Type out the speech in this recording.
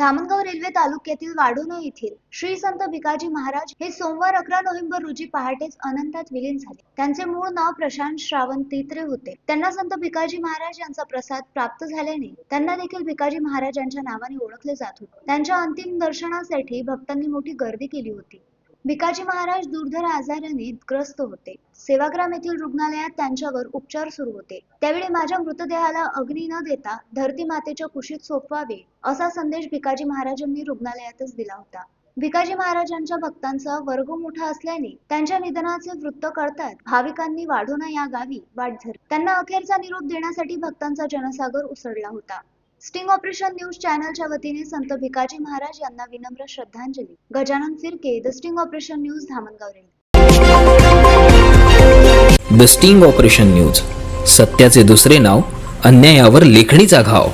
Dhamangaon railway तालुक्यातील वाढोणा येथील श्री संत भिकाजी महाराज हे सोमवार अकरा नोव्हेंबर रोजी पहाटेच अनंतात विलीन झाले. त्यांचे मूळ नाव प्रशांत श्रावण तित्रे होते. त्यांना संत भिकाजी महाराज यांचा प्रसाद प्राप्त झाल्याने त्यांना देखील भिकाजी महाराज यांच्या नावाने ओळखले जात होते. त्यांच्या अंतिम दर्शनासाठी भक्तांनी मोठी गर्दी केली होती. भिकाजी महाराज दुर्धर आजाराने ग्रस्त होते. सेवाग्राम येथील रुग्णालयात त्यांच्यावर उपचार सुरू होते. त्यावेळी माझ्या मृतदेहाला अग्नी न देता धरती मातेच्या कुशीत सोपवावे असा संदेश भिकाजी महाराजांनी रुग्णालयातच दिला होता. भिकाजी महाराजांच्या भक्तांचा वर्ग मोठा असल्याने त्यांच्या निधनाचे वृत्त कळतात भाविकांनी वाढून या गावी वाट धर त्यांना अखेरचा निरोप देण्यासाठी भक्तांचा जनसागर उसळला होता. स्टिंग ऑपरेशन न्यूज चॅनलच्या वतीने संत भिकाजी महाराज यांना विनम्र श्रद्धांजली. Gajanan Phirke the sting operation news Dhamangaon railway the sting operation news सत्याचे दुसरे नाव अन्यायावर लेखणीचा घाव.